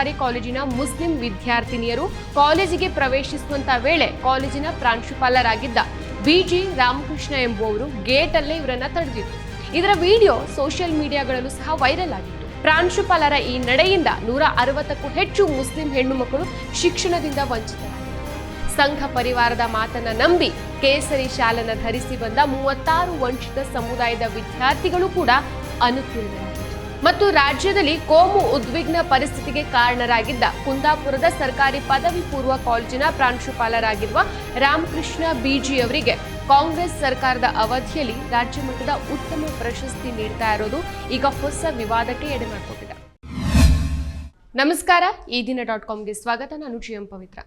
ಸರ್ಕಾರಿ ಕಾಲೇಜಿನ ಮುಸ್ಲಿಂ ವಿದ್ಯಾರ್ಥಿನಿಯರು ಕಾಲೇಜಿಗೆ ಪ್ರವೇಶಿಸುವಂತ ವೇಳೆ ಕಾಲೇಜಿನ ಪ್ರಾಂಶುಪಾಲರಾಗಿದ್ದ ಬಿಜಿ ರಾಮಕೃಷ್ಣ ಎಂಬುವವರು ಗೇಟ್ ಅಲ್ಲೇ ಇವರನ್ನ ತಡೆದಿದ್ರು. ಇದರ ವಿಡಿಯೋ ಸೋಷಿಯಲ್ ಮೀಡಿಯಾಗಳಲ್ಲೂ ಸಹ ವೈರಲ್ ಆಗಿತ್ತು. ಪ್ರಾಂಶುಪಾಲರ ಈ ನಡೆಯಿಂದ ನೂರ ಅರವತ್ತಕ್ಕೂ ಹೆಚ್ಚು ಮುಸ್ಲಿಂ ಹೆಣ್ಣು ಮಕ್ಕಳು ಶಿಕ್ಷಣದಿಂದ ವಂಚಿತರಾಗಿದ್ದಾರೆ. ಸಂಘ ಪರಿವಾರದ ಮಾತನ್ನ ನಂಬಿ ಕೇಸರಿ ಶಾಲನ ಧರಿಸಿ ಬಂದ ಮೂವತ್ತಾರು ವಂಚಿತ ಸಮುದಾಯದ ವಿದ್ಯಾರ್ಥಿಗಳು ಕೂಡ ಅನುತ್ತೀರ್ಣರಾಗಿದ್ದರು ಮತ್ತು ರಾಜ್ಯದಲ್ಲಿ ಕೋಮು ಉದ್ವಿಗ್ನ ಪರಿಸ್ಥಿತಿಗೆ ಕಾರಣರಾಗಿದ್ದ ಕುಂದಾಪುರದ ಸರ್ಕಾರಿ ಪದವಿ ಪೂರ್ವ ಕಾಲೇಜಿನ ಪ್ರಾಂಶುಪಾಲರಾಗಿರುವ ರಾಮಕೃಷ್ಣ ಬಿಜಿ ಅವರಿಗೆ ಕಾಂಗ್ರೆಸ್ ಸರ್ಕಾರದ ಅವಧಿಯಲ್ಲಿ ರಾಜ್ಯ ಮಟ್ಟದ ಉತ್ತಮ ಪ್ರಶಸ್ತಿ ನೀಡ್ತಾ ಇರೋದು ಈಗ ಹೊಸ ವಿವಾದಕ್ಕೆ ಎಡೆ ಮಾಡಿಕೊಟ್ಟಿದೆ. ನಮಸ್ಕಾರ, ಈ ದಿನ ಡಾಟ್ ಕಾಮ್ಗೆ ಸ್ವಾಗತ. ನಾನು ಜಿ ಎಂ ಪವಿತ್ರ.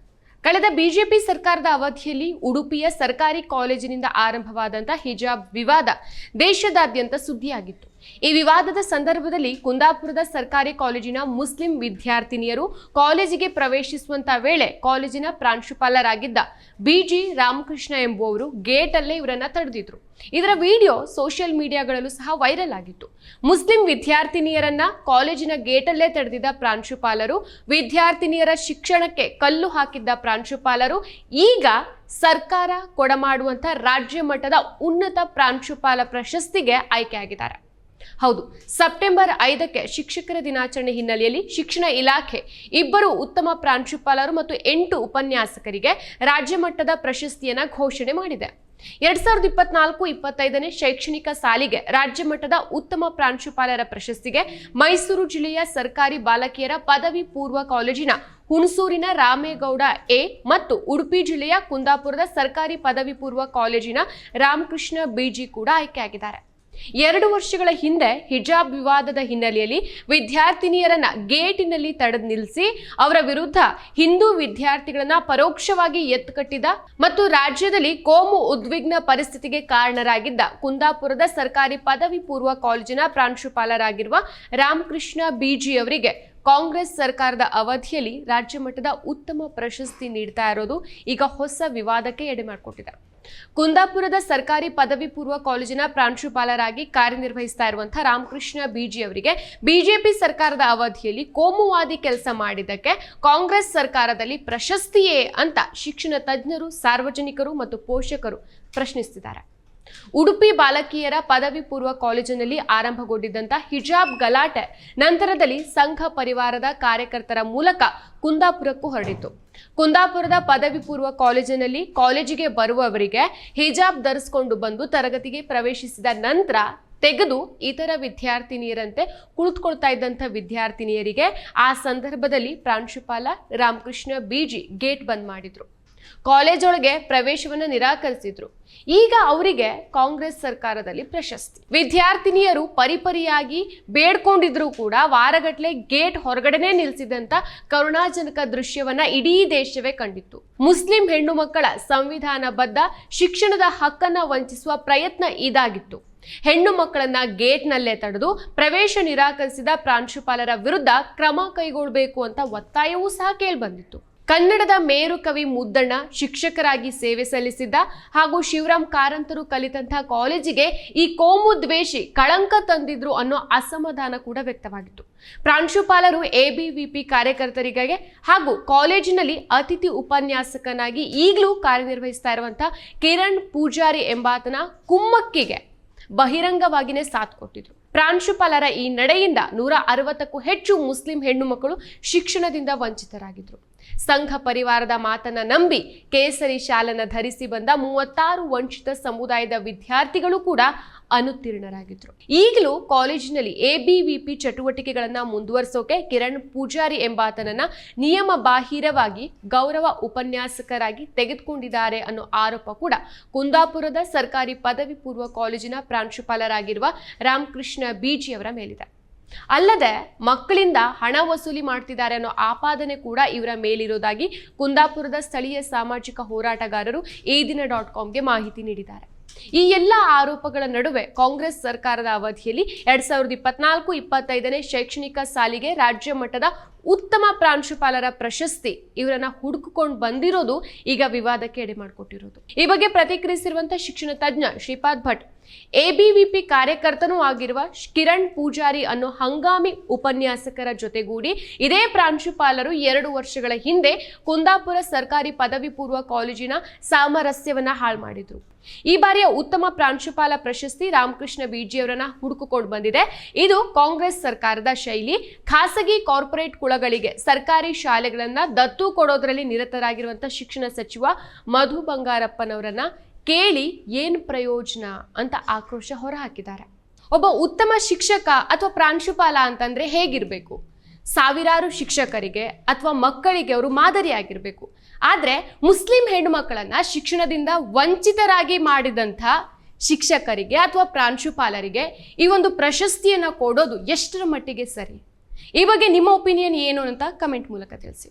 ಕಳೆದ ಬಿಜೆಪಿ ಸರ್ಕಾರದ ಅವಧಿಯಲ್ಲಿ ಉಡುಪಿಯ ಸರ್ಕಾರಿ ಕಾಲೇಜಿನಿಂದ ಆರಂಭವಾದಂತಹ ಹಿಜಾಬ್ ವಿವಾದ ದೇಶದಾದ್ಯಂತ ಸುದ್ದಿಯಾಗಿತ್ತು. ಈ ವಿವಾದದ ಸಂದರ್ಭದಲ್ಲಿ ಕುಂದಾಪುರದ ಸರ್ಕಾರಿ ಕಾಲೇಜಿನ ಮುಸ್ಲಿಂ ವಿದ್ಯಾರ್ಥಿನಿಯರು ಕಾಲೇಜಿಗೆ ಪ್ರವೇಶಿಸುವಂತ ವೇಳೆ ಕಾಲೇಜಿನ ಪ್ರಾಂಶುಪಾಲರಾಗಿದ್ದ ಬಿಜಿ ರಾಮಕೃಷ್ಣ ಎಂಬುವವರು ಗೇಟ್ ಅಲ್ಲೇ ಇವರನ್ನ ತಡೆದಿದ್ರು. ಇದರ ವಿಡಿಯೋ ಸೋಷಿಯಲ್ ಮೀಡಿಯಾಗಳಲ್ಲೂ ಸಹ ವೈರಲ್ ಆಗಿತ್ತು. ಮುಸ್ಲಿಂ ವಿದ್ಯಾರ್ಥಿನಿಯರನ್ನ ಕಾಲೇಜಿನ ಗೇಟಲ್ಲೇ ತಡೆದಿದ್ದ ಪ್ರಾಂಶುಪಾಲರು, ವಿದ್ಯಾರ್ಥಿನಿಯರ ಶಿಕ್ಷಣಕ್ಕೆ ಕಲ್ಲು ಹಾಕಿದ್ದ ಪ್ರಾಂಶುಪಾಲರು, ಈಗ ಸರ್ಕಾರ ಕೊಡಮಾಡುವಂತ ರಾಜ್ಯ ಮಟ್ಟದ ಉನ್ನತ ಪ್ರಾಂಶುಪಾಲ ಪ್ರಶಸ್ತಿಗೆ ಆಯ್ಕೆಯಾಗಿದ್ದಾರೆ. ಹೌದು, ಸೆಪ್ಟೆಂಬರ್ ಐದಕ್ಕೆ ಶಿಕ್ಷಕರ ದಿನಾಚರಣೆ ಹಿನ್ನೆಲೆಯಲ್ಲಿ ಶಿಕ್ಷಣ ಇಲಾಖೆ ಇಬ್ಬರು ಉತ್ತಮ ಪ್ರಾಂಶುಪಾಲರು ಮತ್ತು ಎಂಟು ಉಪನ್ಯಾಸಕರಿಗೆ ರಾಜ್ಯ ಮಟ್ಟದ ಪ್ರಶಸ್ತಿಯನ್ನ ಘೋಷಣೆ ಮಾಡಿದೆ. ಎರಡ್ ಸಾವಿರದ ಇಪ್ಪತ್ನಾಲ್ಕು ಇಪ್ಪತ್ತೈದನೇ ಶೈಕ್ಷಣಿಕ ಸಾಲಿಗೆ ರಾಜ್ಯ ಮಟ್ಟದ ಉತ್ತಮ ಪ್ರಾಂಶುಪಾಲರ ಪ್ರಶಸ್ತಿಗೆ ಮೈಸೂರು ಜಿಲ್ಲೆಯ ಸರ್ಕಾರಿ ಬಾಲಕಿಯರ ಪದವಿ ಪೂರ್ವ ಕಾಲೇಜಿನ ಹುಣಸೂರಿನ ರಾಮೇಗೌಡ ಎ ಮತ್ತು ಉಡುಪಿ ಜಿಲ್ಲೆಯ ಕುಂದಾಪುರದ ಸರ್ಕಾರಿ ಪದವಿ ಪೂರ್ವ ಕಾಲೇಜಿನ ರಾಮಕೃಷ್ಣ ಬಿಜಿ ಕೂಡ ಆಯ್ಕೆಯಾಗಿದ್ದಾರೆ. ಎರಡು ವರ್ಷಗಳ ಹಿಂದೆ ಹಿಜಾಬ್ ವಿವಾದದ ಹಿನ್ನೆಲೆಯಲ್ಲಿ ವಿದ್ಯಾರ್ಥಿನಿಯರನ್ನ ಗೇಟಿನಲ್ಲಿ ತಡೆದು ನಿಲ್ಲಿಸಿ ಅವರ ವಿರುದ್ಧ ಹಿಂದೂ ವಿದ್ಯಾರ್ಥಿಗಳನ್ನ ಪರೋಕ್ಷವಾಗಿ ಎತ್ತುಕಟ್ಟಿದ ಮತ್ತು ರಾಜ್ಯದಲ್ಲಿ ಕೋಮು ಉದ್ವಿಗ್ನ ಪರಿಸ್ಥಿತಿಗೆ ಕಾರಣರಾಗಿದ್ದ ಕುಂದಾಪುರದ ಸರ್ಕಾರಿ ಪದವಿ ಪೂರ್ವ ಕಾಲೇಜಿನ ಪ್ರಾಂಶುಪಾಲರಾಗಿರುವ ರಾಮಕೃಷ್ಣ ಬಿಜಿ ಅವರಿಗೆ ಕಾಂಗ್ರೆಸ್ ಸರ್ಕಾರದ ಅವಧಿಯಲ್ಲಿ ರಾಜ್ಯ ಮಟ್ಟದ ಉತ್ತಮ ಪ್ರಶಸ್ತಿ ನೀಡ್ತಾ ಇರೋದು ಈಗ ಹೊಸ ವಿವಾದಕ್ಕೆ ಎಡೆ ಮಾಡಿಕೊಟ್ಟಿದೆ. ಕುಂದಾಪುರದ ಸರ್ಕಾರಿ ಪದವಿ ಪೂರ್ವ ಕಾಲೇಜಿನ ಪ್ರಾಂಶುಪಾಲರಾಗಿ ಕಾರ್ಯನಿರ್ವಹಿಸ್ತಾ ಇರುವಂತಹ ರಾಮಕೃಷ್ಣ ಬಿಜಿ ಅವರಿಗೆ ಬಿಜೆಪಿ ಸರ್ಕಾರದ ಅವಧಿಯಲ್ಲಿ ಕೋಮುವಾದಿ ಕೆಲಸ ಮಾಡಿದ್ದಕ್ಕೆ ಕಾಂಗ್ರೆಸ್ ಸರ್ಕಾರದಲ್ಲಿ ಪ್ರಶಸ್ತಿಯೇ ಅಂತ ಶಿಕ್ಷಣ ತಜ್ಞರು, ಸಾರ್ವಜನಿಕರು ಮತ್ತು ಪೋಷಕರು ಪ್ರಶ್ನಿಸುತ್ತಿದ್ದಾರೆ ಉಡುಪಿ ಬಾಲಕಿಯರ ಪದವಿ ಪೂರ್ವ ಕಾಲೇಜಿನಲ್ಲಿ ಆರಂಭಗೊಂಡಿದ್ದಂಥ ಹಿಜಾಬ್ ಗಲಾಟೆ ನಂತರದಲ್ಲಿ ಸಂಘ ಪರಿವಾರದ ಕಾರ್ಯಕರ್ತರ ಮೂಲಕ ಕುಂದಾಪುರಕ್ಕೂ ಹೊರಡಿತು ಕುಂದಾಪುರದ ಪದವಿ ಪೂರ್ವ ಕಾಲೇಜಿನಲ್ಲಿ ಕಾಲೇಜಿಗೆ ಬರುವವರಿಗೆ ಹಿಜಾಬ್ ಧರಿಸಿಕೊಂಡು ಬಂದು ತರಗತಿಗೆ ಪ್ರವೇಶಿಸಿದ ನಂತರ ತೆಗೆದು ಇತರ ವಿದ್ಯಾರ್ಥಿನಿಯರಂತೆ ಕುಳಿತುಕೊಳ್ತಾ ಇದ್ದಂಥ ವಿದ್ಯಾರ್ಥಿನಿಯರಿಗೆ ಆ ಸಂದರ್ಭದಲ್ಲಿ ಪ್ರಾಂಶುಪಾಲ ರಾಮಕೃಷ್ಣ ಬಿಜಿ ಗೇಟ್ ಬಂದ್ ಮಾಡಿದ್ರು. ಕಾಲೇಜ್ ಒಳಗೆ ಪ್ರವೇಶವನ್ನ ನಿರಾಕರಿಸಿದ್ರು. ಈಗ ಅವರಿಗೆ ಕಾಂಗ್ರೆಸ್ ಸರ್ಕಾರದಲ್ಲಿ ಪ್ರಶಸ್ತಿ. ವಿದ್ಯಾರ್ಥಿನಿಯರು ಪರಿಪರಿಯಾಗಿ ಬೇಡ್ಕೊಂಡಿದ್ರು ಕೂಡ ವಾರಗಟ್ಲೆ ಗೇಟ್ ಹೊರಗಡೆನೆ ನಿಲ್ಲಿಸಿದಂತ ಕರುಣಾಜನಕ ದೃಶ್ಯವನ್ನ ಇಡೀ ದೇಶವೇ ಕಂಡಿತ್ತು. ಮುಸ್ಲಿಂ ಹೆಣ್ಣು ಮಕ್ಕಳ ಸಂವಿಧಾನಬದ್ಧ ಶಿಕ್ಷಣದ ಹಕ್ಕನ್ನ ವಂಚಿಸುವ ಪ್ರಯತ್ನ ಇದಾಗಿತ್ತು. ಹೆಣ್ಣು ಮಕ್ಕಳನ್ನ ಗೇಟ್ನಲ್ಲೇ ತಡೆದು ಪ್ರವೇಶ ನಿರಾಕರಿಸಿದ ಪ್ರಾಂಶುಪಾಲರ ವಿರುದ್ಧ ಕ್ರಮ ಕೈಗೊಳ್ಳಬೇಕು ಅಂತ ಒತ್ತಾಯವೂ ಸಹ ಕೇಳಿಬಂದಿತ್ತು. ಕನ್ನಡದ ಮೇರು ಕವಿ ಮುದ್ದಣ್ಣ ಶಿಕ್ಷಕರಾಗಿ ಸೇವೆ ಸಲ್ಲಿಸಿದ್ದ ಹಾಗೂ ಶಿವರಾಮ್ ಕಾರಂತರು ಕಲಿತಂತಹ ಕಾಲೇಜಿಗೆ ಈ ಕೋಮು ದ್ವೇಷಿ ಕಳಂಕ ತಂದಿದ್ರು ಅನ್ನೋ ಅಸಮಾಧಾನ ಕೂಡ ವ್ಯಕ್ತವಾಗಿತ್ತು. ಪ್ರಾಂಶುಪಾಲರು ಎಬಿವಿಪಿ ಕಾರ್ಯಕರ್ತರಿಗೆ ಹಾಗೂ ಕಾಲೇಜಿನಲ್ಲಿ ಅತಿಥಿ ಉಪನ್ಯಾಸಕನಾಗಿ ಈಗಲೂ ಕಾರ್ಯನಿರ್ವಹಿಸ್ತಾ ಇರುವಂತಹ ಕಿರಣ್ ಪೂಜಾರಿ ಎಂಬಾತನ ಕುಮ್ಮಕ್ಕಿಗೆ ಬಹಿರಂಗವಾಗಿಯೇ ಸಾಥ್ ಕೊಟ್ಟಿದ್ರು. ಪ್ರಾಂಶುಪಾಲರ ಈ ನಡೆಯಿಂದ ನೂರ ಅರವತ್ತಕ್ಕೂ ಹೆಚ್ಚು ಮುಸ್ಲಿಂ ಹೆಣ್ಣು ಮಕ್ಕಳು ಶಿಕ್ಷಣದಿಂದ ವಂಚಿತರಾಗಿದ್ರು. ಸಂಘ ಪರಿವಾರದ ಮಾತನ್ನ ನಂಬಿ ಕೇಸರಿ ಶಾಲನ ಧರಿಸಿ ಬಂದ ಮೂವತ್ತಾರು ವಂಚಿತ ಸಮುದಾಯದ ವಿದ್ಯಾರ್ಥಿಗಳು ಕೂಡ ಅನುತ್ತೀರ್ಣರಾಗಿದ್ರು. ಈಗಲೂ ಕಾಲೇಜಿನಲ್ಲಿ ಎಬಿವಿಪಿ ಚಟುವಟಿಕೆಗಳನ್ನ ಮುಂದುವರಿಸೋಕೆ ಕಿರಣ್ ಪೂಜಾರಿ ಎಂಬಾತನನ್ನ ನಿಯಮ ಬಾಹಿರವಾಗಿ ಗೌರವ ಉಪನ್ಯಾಸಕರಾಗಿ ತೆಗೆದುಕೊಂಡಿದ್ದಾರೆ ಅನ್ನೋ ಆರೋಪ ಕೂಡ ಕುಂದಾಪುರದ ಸರ್ಕಾರಿ ಪದವಿ ಪೂರ್ವ ಕಾಲೇಜಿನ ಪ್ರಾಂಶುಪಾಲರಾಗಿರುವ ರಾಮಕೃಷ್ಣ ಬಿಜಿ ಅವರ ಮೇಲಿದೆ. ಅಲ್ಲದೆ ಮಕ್ಕಳಿಂದ ಹಣ ವಸೂಲಿ ಮಾಡ್ತಿದ್ದಾರೆ ಅನ್ನೋ ಆಪಾದನೆ ಕೂಡ ಇವರ ಮೇಲಿರೋದಾಗಿ ಕುಂದಾಪುರದ ಸ್ಥಳೀಯ ಸಾಮಾಜಿಕ ಹೋರಾಟಗಾರರು ಈ ದಿನ ಡಾಟ್ ಕಾಮ್ಗೆ ಮಾಹಿತಿ ನೀಡಿದ್ದಾರೆ. ಈ ಎಲ್ಲ ಆರೋಪಗಳ ನಡುವೆ ಕಾಂಗ್ರೆಸ್ ಸರ್ಕಾರದ ಅವಧಿಯಲ್ಲಿ ಎರಡ್ ಸಾವಿರದ ಇಪ್ಪತ್ನಾಲ್ಕು ಇಪ್ಪತ್ತೈದನೇ ಶೈಕ್ಷಣಿಕ ಸಾಲಿಗೆ ರಾಜ್ಯ ಮಟ್ಟದ ಉತ್ತಮ ಪ್ರಾಂಶುಪಾಲರ ಪ್ರಶಸ್ತಿ ಇವರನ್ನ ಹುಡುಕೊಂಡು ಬಂದಿರೋದು ಈಗ ವಿವಾದಕ್ಕೆ ಎಡೆ ಮಾಡಿಕೊಟ್ಟಿರೋದು. ಈ ಬಗ್ಗೆ ಪ್ರತಿಕ್ರಿಯಿಸಿರುವಂತಹ ಶಿಕ್ಷಣ ತಜ್ಞ ಶ್ರೀಪಾದ್ ಭಟ್ ಎಬಿವಿಪಿ ಕಾರ್ಯಕರ್ತನೂ ಆಗಿರುವ ಕಿರಣ್ ಪೂಜಾರಿ ಅನ್ನೋ ಹಂಗಾಮಿ ಉಪನ್ಯಾಸಕರ ಜೊತೆಗೂಡಿ ಇದೇ ಪ್ರಾಂಶುಪಾಲರು ಎರಡು ವರ್ಷಗಳ ಹಿಂದೆ ಕುಂದಾಪುರ ಸರ್ಕಾರಿ ಪದವಿ ಪೂರ್ವ ಕಾಲೇಜಿನ ಸಾಮರಸ್ಯವನ್ನ ಹಾಳು ಮಾಡಿದ್ರು. ಈ ಬಾರಿಯ ಉತ್ತಮ ಪ್ರಾಂಶುಪಾಲ ಪ್ರಶಸ್ತಿ ರಾಮಕೃಷ್ಣ ಬಿಜಿಯವರನ್ನ ಹುಡುಕಿಕೊಂಡು ಬಂದಿದೆ. ಇದು ಕಾಂಗ್ರೆಸ್ ಸರ್ಕಾರದ ಶೈಲಿ. ಖಾಸಗಿ ಕಾರ್ಪೊರೇಟ್ ಕುಳಗಳಿಗೆ ಸರ್ಕಾರಿ ಶಾಲೆಗಳನ್ನ ದತ್ತು ಕೊಡೋದ್ರಲ್ಲಿ ನಿರತರಾಗಿರುವಂತಹ ಶಿಕ್ಷಣ ಸಚಿವ ಮಧು ಬಂಗಾರಪ್ಪನವರನ್ನ ಕೇಳಿ ಏನು ಪ್ರಯೋಜನ ಅಂತ ಆಕ್ರೋಶ ಹೊರಹಾಕಿದ್ದಾರೆ. ಒಬ್ಬ ಉತ್ತಮ ಶಿಕ್ಷಕ ಅಥವಾ ಪ್ರಾಂಶುಪಾಲ ಅಂತಂದರೆ ಹೇಗಿರಬೇಕು? ಸಾವಿರಾರು ಶಿಕ್ಷಕರಿಗೆ ಅಥವಾ ಮಕ್ಕಳಿಗೆ ಅವರು ಮಾದರಿಯಾಗಿರಬೇಕು. ಆದರೆ ಮುಸ್ಲಿಂ ಹೆಣ್ಣು ಮಕ್ಕಳನ್ನ ಶಿಕ್ಷಣದಿಂದ ವಂಚಿತರಾಗಿ ಮಾಡಿದಂಥ ಶಿಕ್ಷಕರಿಗೆ ಅಥವಾ ಪ್ರಾಂಶುಪಾಲರಿಗೆ ಈ ಒಂದು ಪ್ರಶಸ್ತಿಯನ್ನು ಕೊಡೋದು ಎಷ್ಟರ ಮಟ್ಟಿಗೆ ಸರಿ? ಈ ಬಗ್ಗೆ ನಿಮ್ಮ ಒಪಿನಿಯನ್ ಏನು ಅಂತ ಕಮೆಂಟ್ ಮೂಲಕ ತಿಳಿಸಿ.